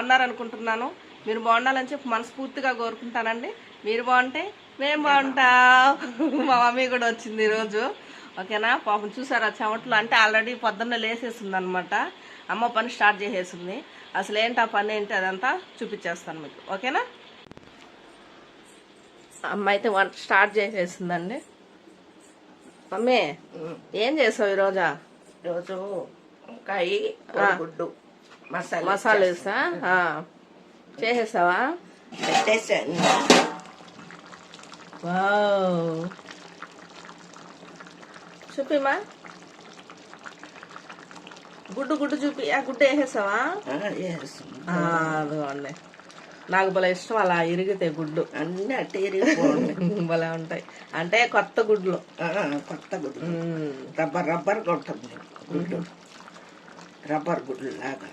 బాగున్నారనుకుంటున్నాను. మీరు బాగుండాలని చెప్పి మనస్ఫూర్తిగా కోరుకుంటానండి. మీరు బాగుంటే మేము బాగుంటాం. మా మమ్మీ కూడా వచ్చింది ఈరోజు. ఓకేనా? పాపం చూసారా చెమటలు? అంటే ఆల్రెడీ పొద్దున్న లేసేసింది అనమాట అమ్మ పని స్టార్ట్ చేసేసింది. అసలు ఏంటి ఆ పని ఏంటి అదంతా చూపించేస్తాను మీకు. ఓకేనా? అమ్మ అయితే వంట స్టార్ట్ చేసేసిందండి. మమ్మీ ఏం చేసావు ఈరోజా? రోజు వంకాయ గుడ్డు మసాలా మసాలా వేసా. చేసేసావా? పెట్టేసాను. వావ్. చూపిమా గుడ్డు గుడ్డు చూపి. ఆ గుడ్డు వేసేసావా? అదిగోండి నాకు భలే ఇష్టం అలా ఇరిగితే గుడ్డు. అన్ని అట్టే ఇరిగిపోండి భలే ఉంటాయి. అంటే కొత్త గుడ్లు. కొత్త మ్మ్. రబ్బర్ రబ్బర్ కొట్టదు గుడ్డు. రబ్బర్ గుడ్లు లాగా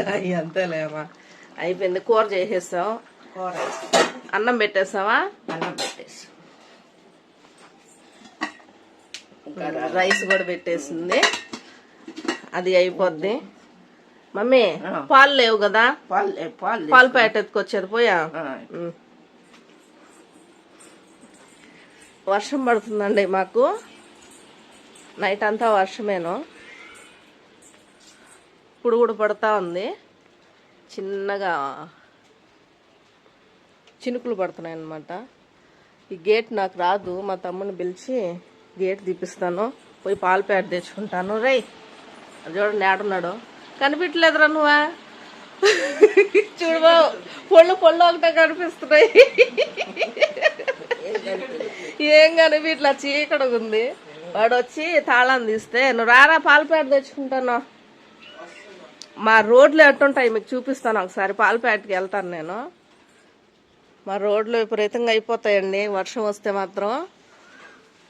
అయ్యి అంతేలేమా అయిపోయింది. కూర చేసేసావు. కూర. అన్నం పెట్టేసావా? అన్నం పెట్టేసి. ఇంకా రైస్ కూడా పెట్టేసింది. అది అయిపోద్ది. మమ్మీ. పాలు లేవు కదా? పాలు పాలు పాలు పోయా. వర్షం పడుతుందండి మాకు. నైట్ అంతా వర్షమేను. ఇప్పుడు కూడా పడతా ఉంది. చిన్నగా చినుకులు పడుతున్నాయి అన్నమాట ఈ గేట్ నాకు రాదు. మా తమ్ముని పిలిచి గేట్ తీపిస్తాను. పోయి పాలు ప్యాడ్ తెచ్చుకుంటాను. రేయ్ అది చూడండి ఆడున్నాడు కనిపించలేదురా నువ్వా? చూడు పొళ్ళు పొళ్ళు ఒకటే కనిపిస్తున్నాయి. ఏం కనిపించలే ఇట్లా ఉంది. వాడు వచ్చి తాళం తీస్తే నువ్వు రారా పాలపేట తెచ్చుకుంటాను. మా రోడ్లు ఎట్టుంటాయి మీకు చూపిస్తాను ఒకసారి. పాలపేటకి వెళ్తాను నేను. మా రోడ్లు విపరీతంగా అయిపోతాయండి. వర్షం వస్తే మాత్రం.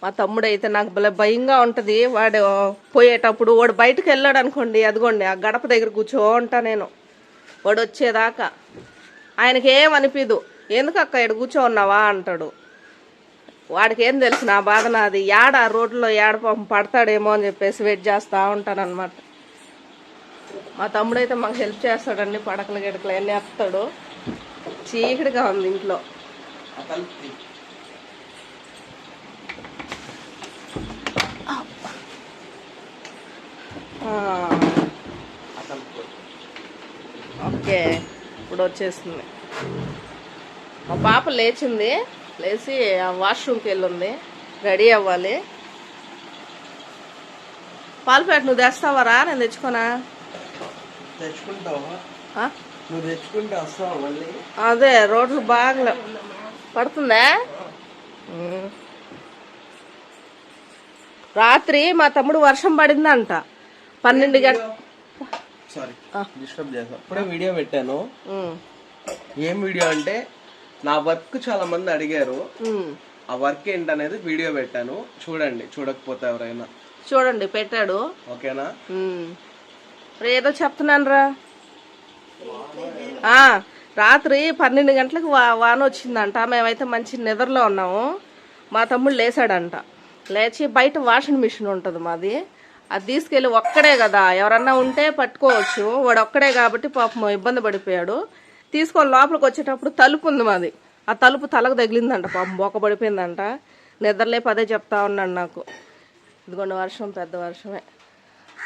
మా తమ్ముడు అయితే నాకు భలే భయంగా ఉంటుంది. వాడు పోయేటప్పుడు వాడు బయటకు వెళ్ళాడు అనుకోండి అదిగోండి ఆ గడప దగ్గర కూర్చో ఉంటా నేను. వాడు వచ్చేదాకా. ఆయనకి ఏం అనిపించదు ఎందుకు అక్క ఇక్కడ కూర్చో ఉన్నావా? అంటాడు. వాడికి ఏం తెలుసు నా బాధ నాది. యాడ ఆ రోడ్లో ఏడ పాపం పడతాడేమో అని చెప్పేసి వెయిట్ చేస్తూ ఉంటాను అనమాట మా తమ్ముడు అయితే మాకు హెల్ప్ చేస్తాడండి పడకలు గిడకలు అన్నీ వేస్తాడు. చీకటిగా ఉంది ఇంట్లో. ఓకే ఇప్పుడు వచ్చేసింది. మా పాప లేచింది. లేచి ఆ వాష్రూమ్కి వెళ్ళింది. రెడీ అవ్వాలి. పాలపేట నువ్వు తెస్తావరా నేను తెచ్చుకోనా తెచ్చుకుంటావా ఆ? నువ్వు తెచ్చుకుంటే వస్తావా మళ్ళీ అదే రోడ్లు బాగా పడుతుందా. రాత్రి మా తమ్ముడు వర్షం పడిందంట. పన్నెండు గంట సారీ. డిస్టర్బ్ చేసాను ఇప్పుడే వీడియో పెట్టాను. ఏం వీడియో అంటే నా వర్క్ చాలా మంది అడిగారు. ఆ వర్క్ ఏంటనేది వీడియో పెట్టాను. చూడండి చూడకపోతే ఎవరైనా. చూడండి పెట్టాడు. ఓకేనా? ఏదో చెప్తున్నాను రా రాత్రి పన్నెండు గంటలకు వా వాన వచ్చిందంట. మేమైతే మంచి నిద్రలో ఉన్నాము. మా తమ్ముడు లేచాడంట లేచి బయట వాషింగ్ మిషన్ ఉంటుంది మాది. అది తీసుకెళ్ళి ఒక్కడే కదా. ఎవరన్నా ఉంటే పట్టుకోవచ్చు. వాడు ఒక్కడే కాబట్టి పాపం ఇబ్బంది పడిపోయాడు. తీసుకొని లోపలికి వచ్చేటప్పుడు తలుపు ఉంది మాది. ఆ తలుపు తలకు తగిలిందంట పాపం బొక్క పడిపోయిందంట. నిద్రలేపు అదే చెప్తా ఉన్నాడు నాకు. ఇదిగోండి వర్షం పెద్ద వర్షమే.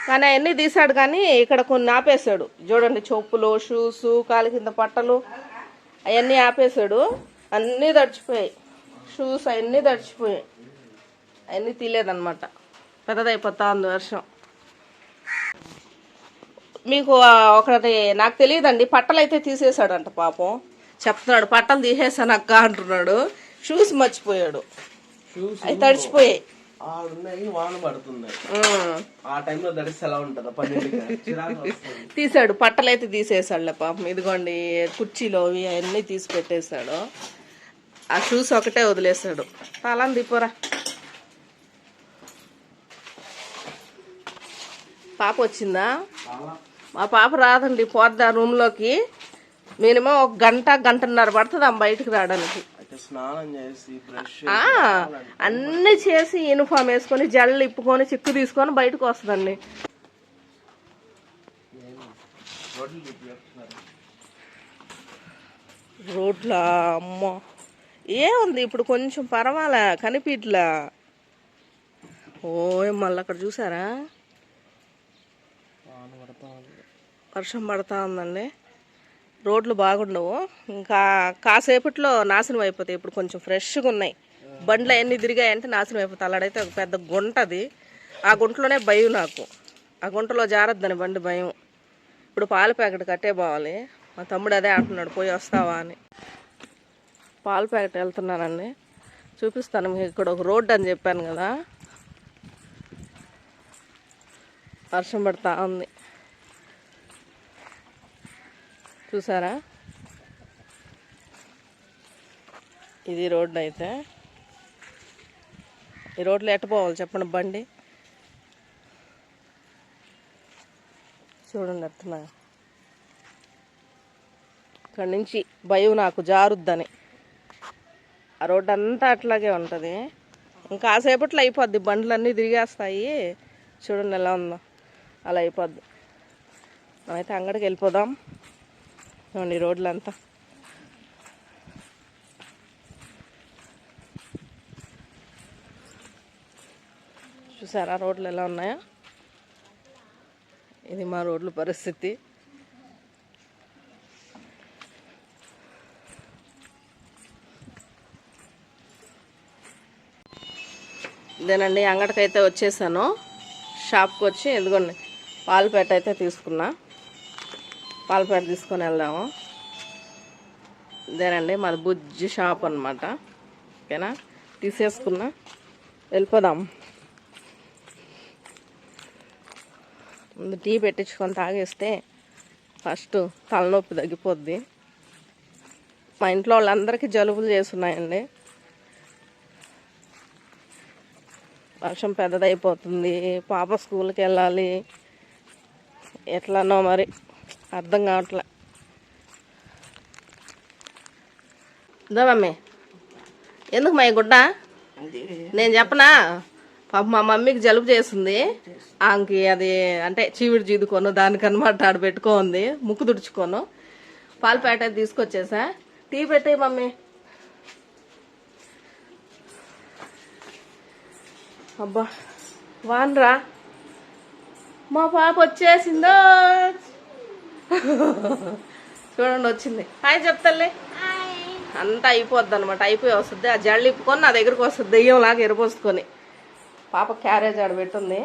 కానీ అవన్నీ తీసాడు కానీ ఇక్కడ కొన్ని ఆపేశాడు. చూడండి చెప్పులు షూస్ కాలు కింద పట్టలు అవన్నీ ఆపేశాడు. అన్నీ తడిచిపోయాయి. షూస్ అవన్నీ తడిచిపోయాయి. అవన్నీ తీయలేదన్నమాట. పెద్దదైపోతా ఉంది వర్షం. మీకు ఒకటి నాకు తెలియదండి పట్టలు అయితే తీసేశాడంట పాపం. చెప్తున్నాడు పట్టలు తీసేసాను అక్క అంటున్నాడు. షూస్ మర్చిపోయాడు. అవి తడిచిపోయాయి. ఆడున్నాయి వాన పడుతున్నాయి ఉమ్. ఆ టైంలో తడిస్తే ఎలా ఉంటుందా? పన్నెండుకి చిరాకు వస్తుంది. తీసాడు బట్టలైతే తీసేసాడులే పాపం. ఇదిగోండి కుర్చీలో అవి అవన్నీ తీసి పెట్టేశాడు. ఆ షూస్ ఒకటే వదిలేశాడు. తాళం దిపోరా. పాప వచ్చిందా? మా పాప రాదండి పోద్దా రూమ్లోకి మినిమం ఒక గంట గంటన్నర పడుతుంది ఆమె బయటకు రావడానికి. స్నానం చేసి బ్రష్ ఆ, అన్నీ చేసి యూనిఫామ్ వేసుకొని జల్లు ఇప్పుకొని చిక్కు తీసుకొని బయటకు వస్తుందండి. రోడ్ల అమ్మ. ఏముంది ఇప్పుడు కొంచెం పర్వాలే కనిపిట్లా? ఓ మళ్ళీ అక్కడ చూసారా? వర్షం పడతా ఉందండి. రోడ్లు బాగుండవు. ఇంకా కాసేపట్లో నాశనం అయిపోతాయి. ఇప్పుడు కొంచెం ఫ్రెష్గా ఉన్నాయి. బండ్లు అన్నీ తిరిగాయంటే నాశనం అయిపోతాయి. అలాడైతే ఒక పెద్ద గుంటది. ఆ గుంటలోనే భయం నాకు. ఆ గుంటలో జారద్దని బండి భయం. ఇప్పుడు పాల ప్యాకెట్ కట్టే పోవాలి. మా తమ్ముడు అదే అంటున్నాడు పోయి వస్తావా అని. పాల ప్యాకెట్ వెళ్తున్నానండి. చూపిస్తాను మీకు ఇక్కడ ఒక రోడ్డు అని చెప్పాను కదా. వర్షం పడతా ఉంది. చూసారా? ఇది రోడ్డు అయితే. ఈ రోడ్లో ఎట్ట పోవాలి చెప్పండి బండి? చూడండి అర్థమా ఇక్కడ నుంచి భయం నాకు జారుద్దని. ఆ రోడ్డు అంతా అట్లాగే ఉంటుంది. ఇంకా కాసేపట్లో అయిపోద్ది. బండ్లన్నీ తిరిగేస్తాయి. చూడండి ఎలా ఉందో. అలా అయిపోద్ది. మనమైతే అంగడికి వెళ్ళిపోదాం. చూడండి రోడ్లంతా చూసారా రోడ్లు ఎలా ఉన్నాయా? ఇది మా రోడ్ల పరిస్థితి. ఇదేనండి అయితే వచ్చేసాను. షాప్కి వచ్చి ఎందుకోండి పాలపేట అయితే తీసుకున్నా. పాలపేట తీసుకొని వెళ్దాము. ఇదేనండి మాది బుజ్జి షాప్ అనమాట ఓకేనా? తీసేసుకున్నా. వెళ్ళిపోదాం. ముందు టీ పెట్టించుకొని తాగేస్తే ఫస్ట్ తలనొప్పి తగ్గిపోద్ది. మా ఇంట్లో వాళ్ళందరికీ జలుబులు చేస్తున్నాయండి. వర్షం పెద్దదైపోతుంది. పాప స్కూల్కి వెళ్ళాలి. ఎట్లనో మరి. అర్థం కావట్లే. ఇదో మమ్మీ. ఎందుకు మా గుడ్డ? నేను చెప్పనా? పాప మా మమ్మీకి జలుబు చేస్తుంది. ఆమెకి అది అంటే చీవిడి జీదుకోను దానికనమాట ఆడ పెట్టుకోంది. ముక్కు తుడుచుకోను. పాల ప్యాకెట్ తీసుకొచ్చేసా. టీ పెట్టే మమ్మీ. అబ్బా వానరా. మా పాప వచ్చేసిందో. చూడండి వచ్చింది. హాయ్ చెప్తాలే అంతా అయిపోద్ది అనమాట అయిపోయి వస్తుంది. ఆ జల్లు ఇప్పుకొని నా దగ్గరకు వస్తుంది దెయ్యం లాగా ఎరపోసుకొని పాప క్యారేజ్ ఆడ పెట్టుంది.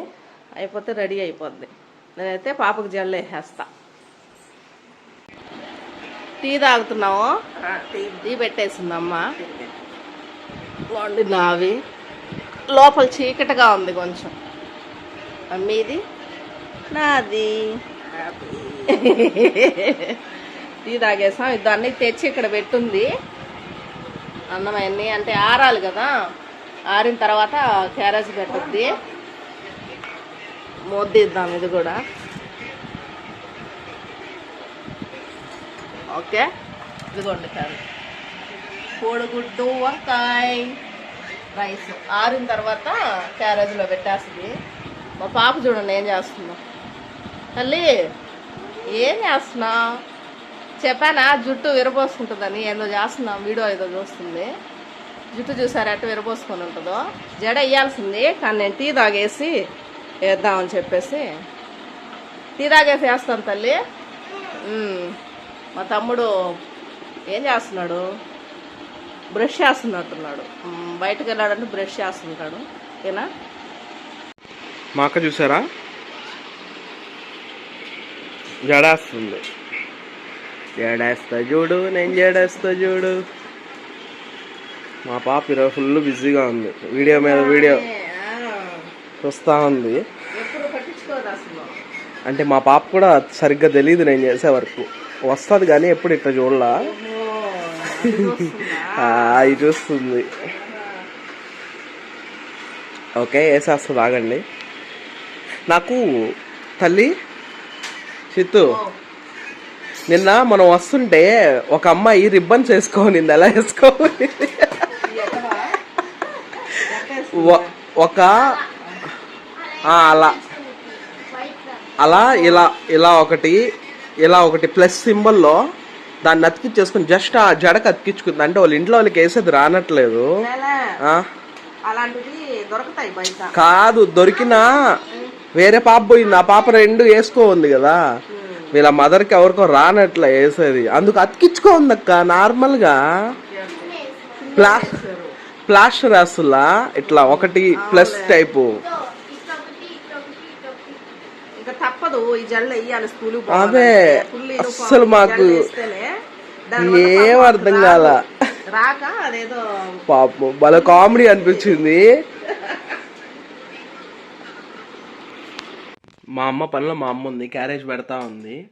అయిపోతే రెడీ అయిపోద్ది. నేనైతే పాపకు జల్లు వేసేస్తా. టీ తాగుతున్నావు? టీ. టీ పెట్టేసింది అమ్మ వండి నావి. లోపల చీకటిగా ఉంది కొంచెం. అమ్మీది నాది. టీ తాగేసాం. దాన్ని తెచ్చి ఇక్కడ పెట్టుంది. అన్నం అవన్నీ అంటే ఆరాలి కదా. ఆరిన తర్వాత క్యారేజ్ పెట్టుద్ది మొద్దిద్దాం ఇది కూడా. ఓకే. ఇదిగోండి క్యారేజ్. కోడిగుడ్డు వంకాయ రైస్. ఆరిన తర్వాత క్యారేజ్లో పెట్టేస్తుంది. మా పాప చూడండి ఏం చేస్తుందో. తల్లి ఏం చేస్తున్నావు? చెప్పానా? జుట్టు విరబోసుకుంటుందని ఏదో చేస్తున్నాం వీడియో ఏదో చూస్తుంది. జుట్టు చూసారా? అటు విరబోసుకొని ఉంటుందో? జడ వేయాల్సింది కానీ నేను టీ తాగేసి వేద్దామని చెప్పేసి. టీ తాగేసి వేస్తాను తల్లి. మా తమ్ముడు ఏం చేస్తున్నాడు? బ్రష్ చేస్తున్నట్టున్నాడు. బయటకు వెళ్ళాడంటే బ్రష్ చేస్తుంటాడు. ఓకేనా? మా అక్క చూసారా? జడేస్తుంది. జడేస్తా చూడు నేను జడేస్తా చూడు. మా పాప ఈరోజు ఫుల్ బిజీగా ఉంది. వీడియో మీద వీడియో చూస్తా ఉంది. అంటే మా పాప కూడా సరిగ్గా తెలియదు నేను చేసే వరకు. వస్తుంది కానీ ఎప్పుడు ఇట్లా చూడలా? అవి చూస్తుంది. ఓకే వేసేస్తుంది ఆగండి నాకు తల్లి చిత్తు నిన్న మనం వస్తుంటే ఒక అమ్మాయి రిబ్బన్స్ వేసుకోని ఎలా వేసుకోవాలి? ఒ- ఒక అలా. అలా ఇలా ఇలా ఒకటి ఇలా ఒకటి ప్లస్ సింబల్లో దాన్ని అతికిచ్చేసుకుని జస్ట్ ఆ జడకు అతికించుకుంది. అంటే వాళ్ళ ఇంట్లో వాళ్ళకి వేసేది రానట్లేదు. కాదు దొరికినా వేరే పాప పోయింది ఆ పాప రెండు వేసుకో ఉంది కదా. వీళ్ళ మదర్కి ఎవరికో రానట్లే వేసేది. అందుకు అతికించుకో ఉంది అక్క నార్మల్గా. ప్లా ప్లాస్టర్ వేస్తులా ఇట్లా ఒకటి ప్లస్ టైపు. ఇంకా తప్పదు ఈ జల్లు వేయాలి స్కూల్ అదే, అస్సలు మాకు ఏం అర్థం కాల. రాక అదేదో పాపం భలే కామెడీ అనిపించింది. మా అమ్మ పనిలో మా అమ్మ ఉంది క్యారేజ్ పెడతా ఉంది.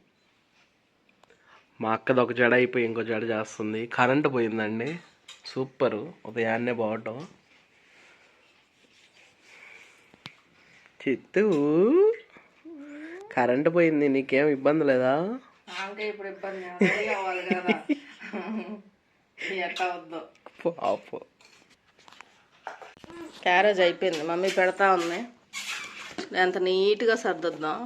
మా అక్కది ఒక జడ అయిపోయి ఇంకో జడ చేస్తుంది. కరెంటు పోయిందండి. సూపర్. ఉదయాన్నే పోవటం. చిత్తూ కరెంటు పోయింది నీకేం ఇబ్బంది లేదా? పాపం. క్యారేజ్ అయిపోయింది. మమ్మీ పెడతా ఉంది. ఎంత నీట్గా సర్దుద్దాం.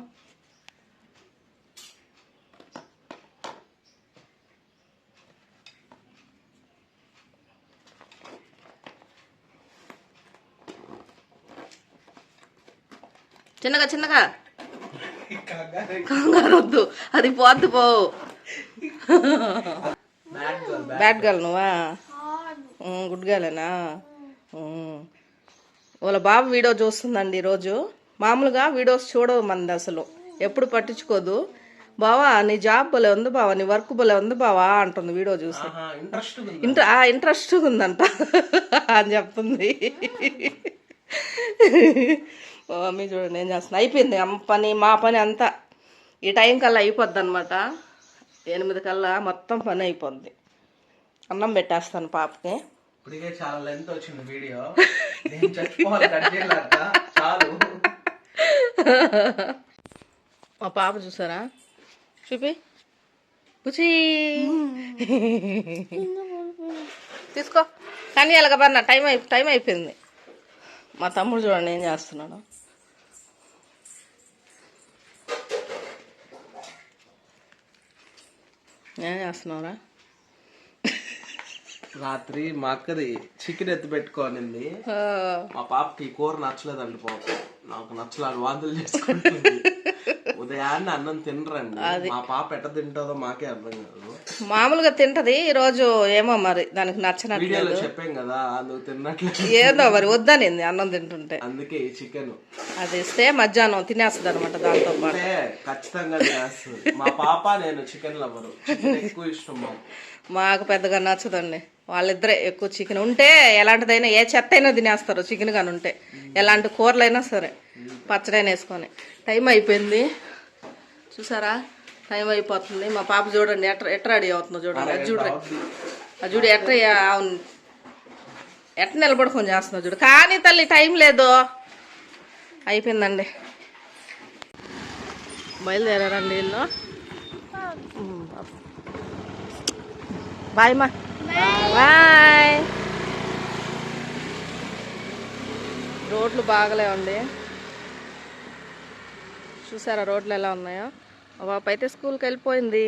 చిన్నగా చిన్నగా. కంగారు వద్దు. అది పోద్దు పో. బ్యాట్ గర్ల్ నువ్వా? గుడ్ గర్లేనా? ఉమ్. వాళ్ళ బాబు వీడియో చూస్తుందండి ఈరోజు. మామూలుగా వీడియోస్ చూడవు మంది అసలు. ఎప్పుడు పట్టించుకోదు. బావా నీ జాబ్ భలే ఉంది బావా నీ వర్క్ భలే ఉంది బావా అంటుంది వీడియో చూసి. ఇంట్రెస్ట్ ఇంట్ర ఇంట్రెస్ట్ ఉందంట. అని చెప్తుంది. మా మమ్మీ చూడండి ఏం చేస్తుంది అయిపోయింది. అమ్మ పని మా పని అంతా. ఈ టైం కల్లా అయిపోద్ది అనమాట ఎనిమిది కల్లా మొత్తం పని అయిపోద్ది. అన్నం పెట్టేస్తాను పాపకి. ఇప్పటికే చాలా లెంత్ వచ్చింది వీడియో. నేను చాలు. మా పాప చూసారా? చూపి. పుచి తీసుకో. కానీ అలాగ పన్న టైం అయి టైం అయిపోయింది. మా తమ్ముడు చూడండి ఏం చేస్తున్నాడు. ఏం చేస్తున్నావురా? రాత్రి మా అక్కది చికెన్ ఎత్తి పెట్టుకోనింది. మా పాపకి ఈ కూర నచ్చలేదండి పాపం. నాకు నచ్చలేదు వాంతులు చేసుకుంటుంది. ఉదయాన్నే అన్నం తినరండి. మా పాప ఎట్ట తింటుందో మాకే అర్థం కాదు. మామూలుగా తింటది ఈరోజు ఏమో మరి దానికి నచ్చినట్లేదు. వీడియోలో చెప్పాం కదా నువ్వు తిన్నట్లేదు ఏందో మరి వద్దనింది అన్నం తింటుంటే. అందుకే ఈ చికెన్. అది ఇస్తే మధ్యాహ్నం తినేస్తుంది అనమాట దాంతో పాటు. ఖచ్చితంగా తినేస్తుంది. మా పాప నేను చికెన్ లవరు ఎక్కువ ఇష్టం మాకు పెద్దగా నచ్చదండి. వాళ్ళిద్దరే ఎక్కువ చికెన్. ఉంటే ఎలాంటిదైనా ఏ చెత్త అయినా తినేస్తారు చికెన్ కానీ ఉంటే. ఎలాంటి కూరలైనా సరే. పచ్చడైనా వేసుకొని. టైం అయిపోయింది. చూసారా? టైం అయిపోతుంది. మా పాప చూడండి ఎట్ట ఎట్ట రెడీ అవుతుందో చూడండి. అది చూడండి అది చూడు ఎట్ట అవును. ఎట్ట నిలబడుకొని చేస్తుందో చూడు. కానీ తల్లి టైం లేదు. అయిపోయిందండి. బయలుదేరారండి వీళ్ళు. బాయ్ మా బాయ్ రోడ్లు బాగలేవండి. చూసారా రోడ్లు ఎలా ఉన్నాయో? పాప అయితే స్కూల్కి వెళ్ళిపోయింది.